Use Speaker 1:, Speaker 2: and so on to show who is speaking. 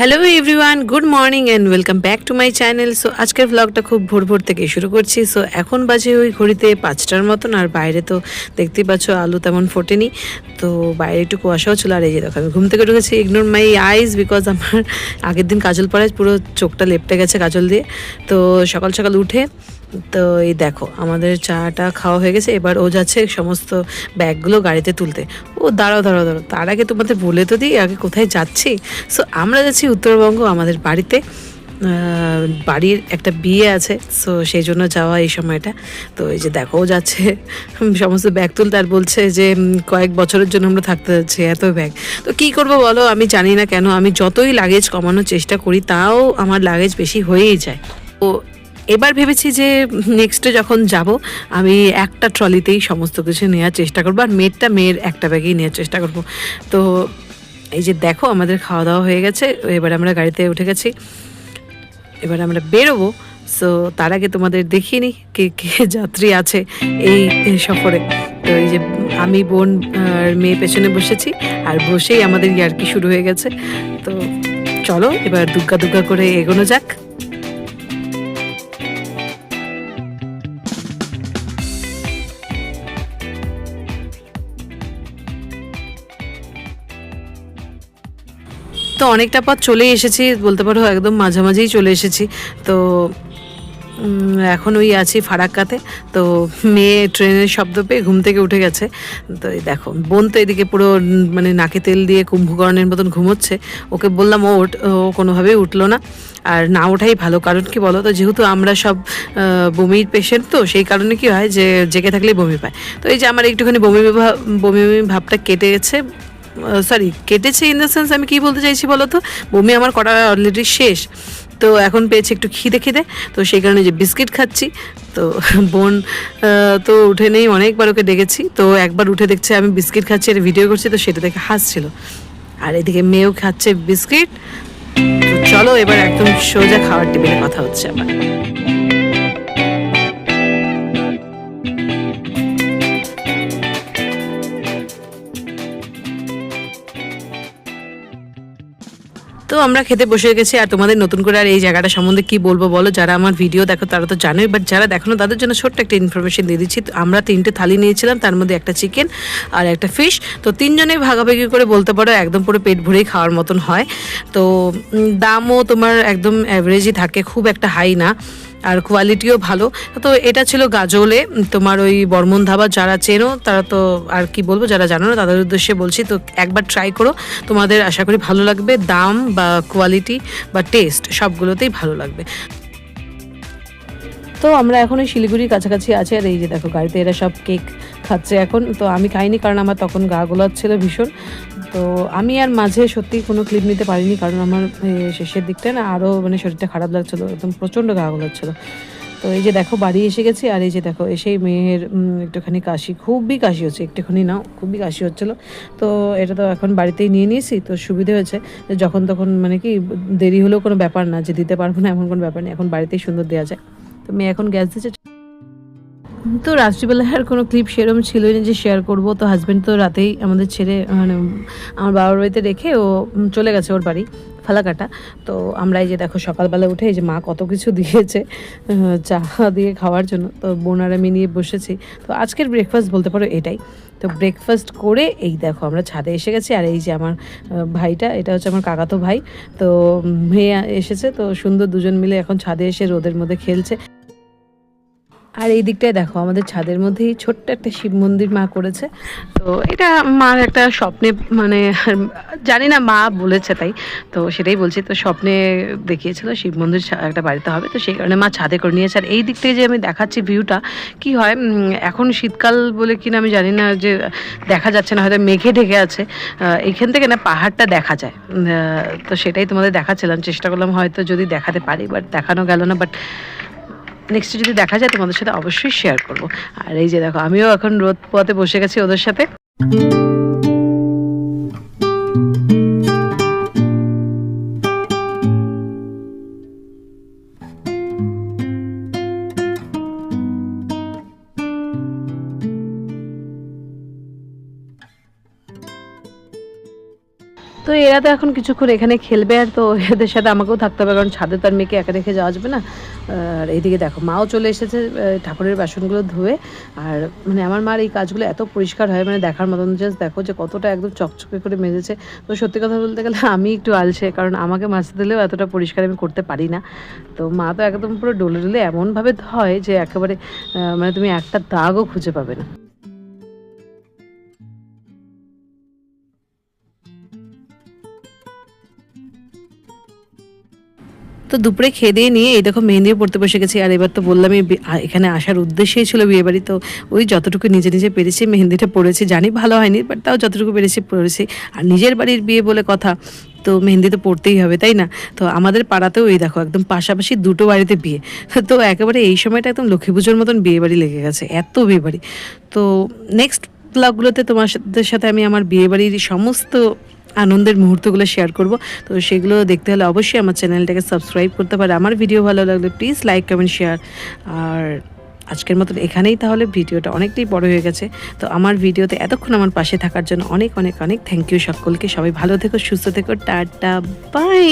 Speaker 1: Hello everyone good morning and welcome back to my channel so আজকের ব্লগটা খুব ভোর ভোর থেকে শুরু করছি। সো এখন বাজে ওই ঘড়িতে পাঁচটার মতন আর বাইরে তো দেখতেই পাচ্ছ আলু তেমন ফোটেনি। তো বাইরে একটু কুয়াশাও ছিল আর এই যে দেখো, আমি ঘুম থেকে ঢুকেছি ইগনোর মাই আইস বিকজ আমার আগের দিন কাজল পড়ায় পুরো চোখটা লেপটে গেছে কাজল দিয়ে। তো সকাল সকাল উঠে তো এই দেখো, আমাদের চাটা খাওয়া হয়ে গেছে, এবার ও যাচ্ছে সমস্ত ব্যাগগুলো গাড়িতে তুলতে। ও, দাঁড়াও দাঁড়াও দাঁড়াও, তার আগে তোমাদের বলে তো দিই, আগে কোথায় যাচ্ছি? সো আমরা যাচ্ছি উত্তরবঙ্গ, আমাদের বাড়িতে। বাড়ির একটা বিয়ে আছে সো সেই জন্য যাওয়া এই সময়টা। তো এই যে দেখো, ও যাচ্ছে, সমস্ত ব্যাগ তুলতে আর বলছে যে কয়েক বছরের জন্য আমরা থাকতে যাচ্ছি এত ব্যাগ। তো কি করব বলো, আমি জানি না কেন, আমি যতই লাগেজ কমানোর চেষ্টা করি, তাও আমার লাগেজ বেশি হয়েই যায়। তো এবার ভেবেছি যে নেক্সটে যখন যাব, আমি একটা ট্রলিতেই সমস্ত কিছু নেওয়ার চেষ্টা করব, আর মেয়েরটা মেয়ের একটা ব্যাগেই নেওয়ার চেষ্টা করব। তো এই যে দেখো, আমাদের খাওয়া দাওয়া হয়ে গেছে, এবার আমরা গাড়িতে উঠে গেছি। এবার আমরা বেরোবো সো তার আগে তোমাদের দেখিয়ে নি কে কে যাত্রী আছে এই সফরে। তো এই যে আমি, বোন আর মেয়ে পেছনে বসেছি, আর বসেই আমাদের ইয়ার্কি শুরু হয়ে গেছে। তো চলো, এবার দুগ্গা দুগ্গা করে এগোনো যাক। তো অনেকটা পথ চলে এসেছি, বলতে পারো একদম মাঝামাঝিই চলে এসেছি। তো এখন ওই আছি ফারাক্কাতে। তো মেয়ে ট্রেনের শব্দ পেয়ে ঘুম থেকে উঠে গেছে। তো এই দেখো, বোন তো এদিকে পুরো মানে নাকে তেল দিয়ে কুম্ভকর্ণের মতন ঘুমোচ্ছে। ওকে বললাম, ও ও কোনোভাবেই উঠল না। আর না ওঠাই ভালো, কারণ কি বলো তো, যেহেতু আমরা সব বমির পেশেন্ট তো, সেই কারণে কি হয় যে, জেগে থাকলেই বমি পায়। তো এই যে আমার একটুখানি বমি বমি ভাবটা কেটে গেছে। সরি কেটেছে ইন দ্য সেন্স আমি কি বলতে চাইছি বলো তো বমি আমার করা অলরেডি শেষ। তো এখন পেয়েছি একটু খিদে খিদে। তো সেই কারণে যে বিস্কিট খাচ্ছি। তো বোন তো উঠে নেই, অনেকবার ওকে ডেকেছি তো একবার উঠে দেখছে আমি বিস্কিট খাচ্ছি আর ভিডিও করছি, তো সেটা দেখে হাসছিল। আর এদিকে মেয়েও খাচ্ছে বিস্কিট। চলো এবার একদম সোজা খাওয়ার টেবিলে কথা হচ্ছে আবার। আমরা খেতে বসে গেছি, আর তোমাদের নতুন করে আর এই জায়গাটা সম্বন্ধে কি বলব বলো? যারা আমার ভিডিও দেখো, তারা তো জানোই বাট যারা দেখো তাদের জন্য ছোট্ট একটা ইনফরমেশন দিয়ে দিচ্ছি। আমরা তিনটে থালি নিয়েছিলাম, তার মধ্যে একটা চিকেন আর একটা ফিশ তো তিনজনে ভাগাভাগি করে বলতে পারো, একদম পুরো পেট ভরেই খাওয়ার মতন হয়। তো দামও তোমার একদম অ্যাভারেজই থাকে, খুব একটা হাই না। আর কোয়ালিটিও ভালো। তো এটা ছিল গাজলে। তোমার ওই বর্মন ধাবা যারা চেনো, তারা তো আর কি বলব, যারা জানো না, তাদের উদ্দেশ্যে বলছি, তো একবার ট্রাই করো। তোমাদের আশা করি ভালো লাগবে। দাম বা কোয়ালিটি বা টেস্ট সবগুলোতেই ভালো লাগবে। তো আমরা এখন ওই শিলিগুড়ির কাছাকাছি আছি, আর এই যে দেখো, গাড়িতে এরা সব কেক খাচ্ছে এখন। তো আমি খাইনি, কারণ আমার তখন গা গোলাচ্ছিল ভীষণ। তো আমি আর মাঝে সত্যি কোনো ক্লিপ নিতে পারিনি কারণ আমার শেষের দিকটায় না আরও মানে শরীরটা খারাপ লাগছিল, একদম প্রচণ্ড গা গোলাচ্ছিলো। তো এই যে দেখো বাড়ি এসে গেছি আর এই যে দেখো এসেই মেয়ের একটুখানি কাশি, খুবই কাশি হচ্ছে, একটুখানি নাও খুবই কাশি হচ্ছিল। তো এটা তো এখন বাড়িতেই নিয়ে নিয়েছি, তো সুবিধে হয়েছে। যে যখন তখন মানে কি দেরি হলেও কোনো ব্যাপার না, যে দিতে পারব না এমন কোনো ব্যাপার নেই, এখন বাড়িতেই সুন্দর দেওয়া যায়। তো মেয়ে এখন গ্যাস দিচ্ছে তো রাত্রিবেলা আর কোনো ক্লিপ সেরম ছিলই না যে শেয়ার করব। তো হাজব্যান্ড তো রাতেই আমাদের ছেড়ে মানে আমার বাবার বাড়িতে রেখে ও চলে গেছে ওর বাড়ি, ফালাকাটা। তো আমরা এই যে দেখো সকালবেলা উঠে এই যে মা কত কিছু দিয়েছে চা দিয়ে খাওয়ার জন্য। তো বোন আর আমি নিয়ে বসেছি। তো আজকের ব্রেকফাস্ট বলতে পারো এটাই। তো ব্রেকফাস্ট করে এই দেখো আমরা ছাদে এসে গেছি। আর এই যে আমার ভাইটা, এটা হচ্ছে আমার কাকাতো ভাই। তো মেয়ে এসেছে। তো সুন্দর দুজন মিলে এখন ছাদে এসে রোদের মধ্যে খেলছে। আর এই দিকটায় দেখো, আমাদের ছাদের মধ্যেই ছোট্ট একটা শিব মন্দির মা করেছে। তো এটা মার একটা স্বপ্নে মানে জানি না মা বলেছে তাই, তো সেটাই বলছি। তো স্বপ্নে দেখিয়েছিল শিব মন্দির একটা বাড়িতে হবে, তো সেই কারণে মা ছাদে করে নিয়েছে। আর এই দিক থেকে যে আমি দেখাচ্ছি ভিউটা, কি হয় এখন শীতকাল বলে কিনা আমি জানি না, যে দেখা যাচ্ছে না, হয়তো মেঘে ঢেকে আছে। এইখান থেকে না পাহাড়টা দেখা যায়। তো সেটাই তোমাদের দেখাচ্ছিলাম, চেষ্টা করলাম হয়তো যদি দেখাতে পারি বাট দেখানো গেল না বাট নেক্সট যদি দেখা যায়, তোমাদের সাথে অবশ্যই শেয়ার করব। আর এই যে দেখো, আমিও এখন রোদ পথে বসে গেছি ওদের সাথে। তো এরা তো এখন কিছুক্ষণ এখানে খেলবে আর তো এদের সাথে আমাকেও থাকতে হবে, কারণ ছাদে তো আর মেয়েকে একা রেখে যাওয়া যাবে না। আর এইদিকে দেখো, মাও চলে এসেছে ঠাকুরের বাসনগুলো ধুয়ে। আর মানে আমার মার এই কাজগুলো এত পরিষ্কার হয় মানে দেখার মতন জাস্ট দেখো যে কতটা একদম চকচকে করে মেজেছে। তো সত্যি কথা বলতে গেলে আমি একটু আলসে, কারণ আমাকে মাজতে দিলেও এতটা পরিষ্কার আমি করতে পারি না। তো মা তো একদম পুরো ডলে ডলে এমনভাবে ধয় যে একেবারে মানে তুমি একটা দাগও খুঁজে পাবে না। তো দুপুরে খেয়ে দিয়ে নিয়ে, এই দেখো মেহেন্দিও পড়তে বসে গেছি। আর এবার তো বললামই এখানে আসার উদ্দেশ্যই ছিল বিয়ে বাড়ি তো ওই যতটুকু নিজে নিজে পেরেছি, মেহেন্দিটা পড়েছি। জানি ভালো হয়নি বাট তাও যতটুকু পেরেছি, পড়েছি। আর নিজের বাড়ির বিয়ে বলে কথা, তো মেহেন্দি তো পড়তেই হবে, তাই না? তো আমাদের পাড়াতেও এই দেখো, একদম পাশাপাশি দুটো বাড়িতে বিয়ে। তো একেবারে এই সময়টা একদম লক্ষ্মী পুজোর মতন বিয়ে বাড়ি লেগে গেছে, এত বিয়ে বাড়ি তো নেক্সট ব্লগগুলোতে তোমার সাথে আমি আমার বিয়ে বাড়ির সমস্ত আনন্দের মুহূর্তগুলো শেয়ার করব। তো সেগুলো দেখতে হলে অবশ্যই আমার চ্যানেলটাকে সাবস্ক্রাইব করতে পারে। আমার ভিডিও ভালো লাগলে প্লিজ লাইক কমেন্ট শেয়ার আর আজকের মতন এখানেই তাহলে ভিডিওটা অনেকটাই বড় হয়ে গেছে। তো আমার ভিডিওতে এতক্ষণ আমার পাশে থাকার জন্য অনেক অনেক অনেক থ্যাংক ইউ সকলকে। সবাই ভালো থেকো, সুস্থ থেকো, টাটা বাই